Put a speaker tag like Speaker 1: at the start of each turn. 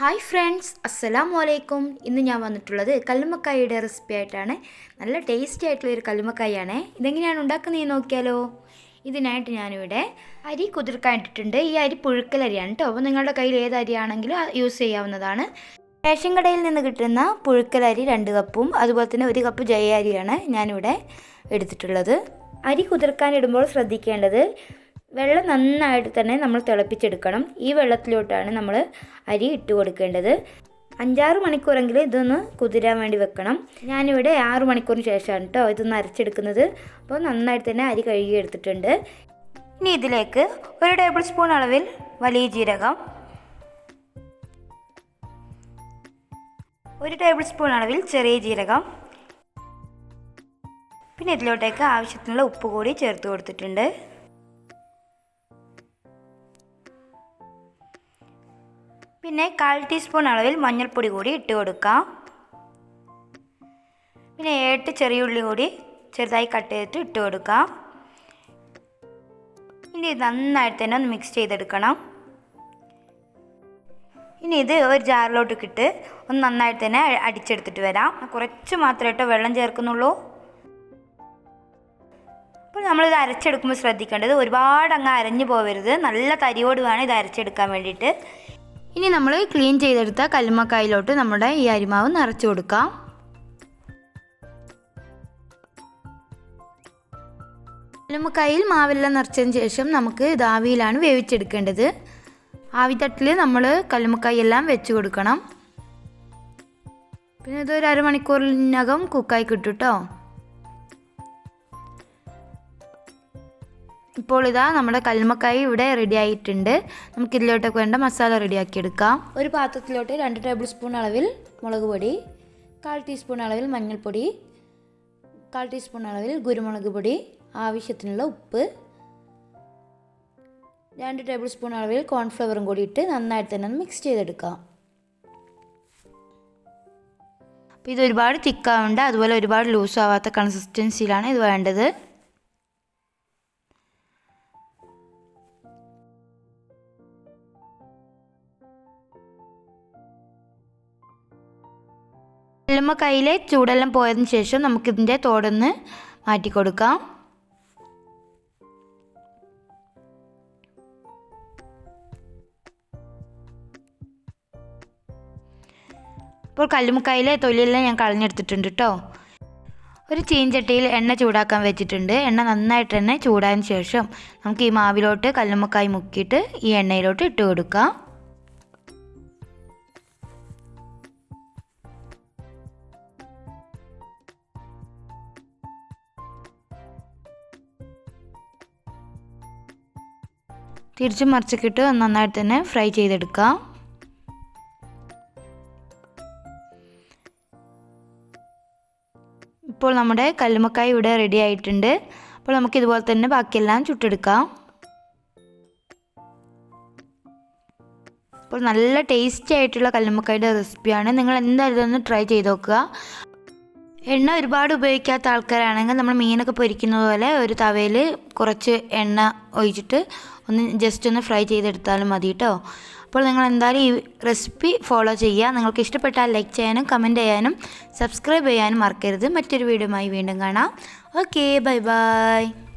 Speaker 1: Hi friends അസ്സലാമു വലൈക്കും ഇന്ന് ഞാൻ വന്നിട്ടുള്ളത് കല്ലുമ്മക്കായയുടെ റെസിപ്പി ആയിട്ടാണ്. നല്ല ടേസ്റ്റി ആയിട്ടുള്ള ഒരു കല്ലുമ്മക്കായാണ്. ഇതെങ്ങനെയാണ് ഉണ്ടാക്കുന്നതെന്ന് നോക്കിയാലോ? ഇതിനായിട്ട് ഞാനിവിടെ അരി കുതിർക്കാൻ ഇട്ടിട്ടുണ്ട് ഈ അരി പുഴുക്കലരിയാണ് കേട്ടോ അപ്പോൾ നിങ്ങളുടെ കയ്യിൽ ഏത് അരിയാണെങ്കിലും യൂസ് ചെയ്യാവുന്നതാണ്. റേഷൻ കടയിൽ നിന്ന് കിട്ടുന്ന പുഴുക്കലരി രണ്ട് കപ്പും അതുപോലെ തന്നെ ഒരു കപ്പ് ജയ അരിയാണ് ഞാനിവിടെ എടുത്തിട്ടുള്ളത്. അരി കുതിർക്കാൻ ഇടുമ്പോൾ ശ്രദ്ധിക്കേണ്ടത് വെള്ളം നന്നായിട്ട് തന്നെ നമ്മൾ തിളപ്പിച്ചെടുക്കണം. ഈ വെള്ളത്തിലോട്ടാണ് നമ്മൾ അരി ഇട്ട് കൊടുക്കേണ്ടത്. അഞ്ചാറ് മണിക്കൂറെങ്കിലും ഇതൊന്ന് കുതിരാൻ വേണ്ടി വെക്കണം. ഞാനിവിടെ ആറ് മണിക്കൂറിന് ശേഷമാണ് കേട്ടോ ഇതൊന്ന് അരച്ചെടുക്കുന്നത്. അപ്പോൾ നന്നായിട്ട് തന്നെ അരി കഴുകി എടുത്തിട്ടുണ്ട്. ഇനി ഇതിലേക്ക് ഒരു ടേബിൾ സ്പൂൺ അളവിൽ വലിയ ജീരകം. ഒരു ടേബിൾ സ്പൂൺ അളവിൽ ചെറിയ ജീരകം. പിന്നെ ഇതിലോട്ടേക്ക് ആവശ്യത്തിനുള്ള ഉപ്പ് കൂടി ചേർത്ത് കൊടുത്തിട്ടുണ്ട്. പിന്നെ കാൽ ടീസ്പൂൺ അളവിൽ മഞ്ഞൾപ്പൊടി കൂടി ഇട്ട് കൊടുക്കാം. പിന്നെ ഏട്ട് ചെറിയ ഉള്ളി കൂടി ചെറുതായി കട്ട് ചെയ്തിട്ട് ഇട്ട് കൊടുക്കാം. ഇനി ഇത് നന്നായിട്ട് തന്നെ ഒന്ന് മിക്സ് ചെയ്തെടുക്കണം. ഇനി ഇത് ഒരു ജാറിലോട്ട് ഇട്ട് ഒന്ന് നന്നായിട്ട് തന്നെ അടിച്ചെടുത്തിട്ട് വരാം. കുറച്ച് മാത്രമേ കേട്ടോ വെള്ളം ചേർക്കുന്നുള്ളൂ. അപ്പോൾ നമ്മളിത് അരച്ചെടുക്കുമ്പോൾ ശ്രദ്ധിക്കേണ്ടത് ഒരുപാട് അങ്ങ് അരഞ്ഞു പോകരുത് നല്ല തരിയോട് വേണം ഇത് അരച്ചെടുക്കാൻ വേണ്ടിയിട്ട്. ഇനി നമ്മൾ ക്ലീൻ ചെയ്തെടുത്ത കല്ലുമ്മക്കായിലോട്ട് നമ്മുടെ ഈ അരിമാവ് നിറച്ചു കൊടുക്കാം. കല്ലുമ്മക്കായിൽ മാവെല്ലാം നിറച്ചതിന് ശേഷം നമുക്ക് ഇത് ആവിയിലാണ് വേവിച്ചെടുക്കേണ്ടത്. ആവിത്തട്ടിൽ നമ്മൾ കല്ലുമ്മക്കായി എല്ലാം വെച്ച് കൊടുക്കണം. പിന്നെ ഇതൊരു അരമണിക്കൂറിനകം കുക്കായി കിട്ടും കേട്ടോ ഇപ്പോൾ ഇതാ നമ്മുടെ കൽമക്കായി ഇവിടെ റെഡി ആയിട്ടുണ്ട്. നമുക്ക് ഇതിലോട്ടൊക്കെ വേണ്ട മസാല റെഡിയാക്കി എടുക്കാം. ഒരു പാത്രത്തിലോട്ട് രണ്ട് ടേബിൾ സ്പൂൺ അളവിൽ മുളക് പൊടി കാൽ ടീസ്പൂൺ അളവിൽ മഞ്ഞൾപ്പൊടി കാൽ ടീസ്പൂൺ അളവിൽ കുരുമുളക് പൊടി ആവശ്യത്തിനുള്ള ഉപ്പ് രണ്ട് ടേബിൾ സ്പൂൺ അളവിൽ കോൺഫ്ലവറും കൂടി ഇട്ട് നന്നായിട്ട് തന്നെ മിക്സ് ചെയ്തെടുക്കാം. അപ്പോൾ ഇത് ഒരുപാട് തിക്കാവേണ്ട അതുപോലെ ഒരുപാട് ലൂസ് ആവാത്ത കൺസിസ്റ്റൻസിയിലാണ് ഇത് വേണ്ടത്. വെള്ളുമ്മ കയ്യിലെ ചൂടെല്ലാം പോയതിന് ശേഷം നമുക്കിതിന്റെ തോടൊന്ന് മാറ്റി കൊടുക്കാം ഇപ്പോൾ കല്ലുമുക്കായിലെ തൊലിയെല്ലാം ഞാൻ കളഞ്ഞെടുത്തിട്ടുണ്ട് കേട്ടോ. ഒരു ചീഞ്ചട്ടിയിൽ എണ്ണ ചൂടാക്കാൻ വെച്ചിട്ടുണ്ട്. എണ്ണ നന്നായിട്ട് തന്നെ ചൂടായതിന് ശേഷം നമുക്ക് ഈ മാവിലോട്ട് കല്ലുമ്മക്കായി മുക്കിയിട്ട് ഈ എണ്ണയിലോട്ട് ഇട്ട് കൊടുക്കാം. തിരിച്ചും മറിച്ചൊക്കെ നന്നായിട്ട് തന്നെ ഫ്രൈ ചെയ്തെടുക്കാം ഇപ്പോൾ നമ്മുടെ കല്ലുമക്കായി ഇവിടെ റെഡി ആയിട്ടുണ്ട്. അപ്പോൾ നമുക്ക് ഇതുപോലെ തന്നെ ബാക്കിയെല്ലാം ചുട്ടെടുക്കാം. അപ്പോൾ നല്ല ടേസ്റ്റി ആയിട്ടുള്ള കല്ലുമ്മക്കായുടെ റെസിപ്പിയാണ് നിങ്ങൾ എന്തായാലും ഒന്ന് ട്രൈ ചെയ്ത് നോക്കുക. എണ്ണ ഒരുപാട് ഉപയോഗിക്കാത്ത ആൾക്കാരാണെങ്കിൽ നമ്മൾ മീനൊക്കെ പൊരിക്കുന്നത് പോലെ ഒരു തവയിൽ കുറച്ച് എണ്ണ ഒഴിച്ചിട്ട് ഒന്ന് ജസ്റ്റ് ഒന്ന് ഫ്രൈ ചെയ്തെടുത്താലും മതി കേട്ടോ അപ്പോൾ നിങ്ങൾ എന്തായാലും ഈ റെസിപ്പി ഫോളോ ചെയ്യുക. നിങ്ങൾക്ക് ഇഷ്ടപ്പെട്ടാൽ ലൈക്ക് ചെയ്യാനും കമന്റ് ചെയ്യാനും സബ്സ്ക്രൈബ് ചെയ്യാനും മറക്കരുത്. മറ്റൊരു വീഡിയോയുമായി വീണ്ടും കാണാം. Okay bye bye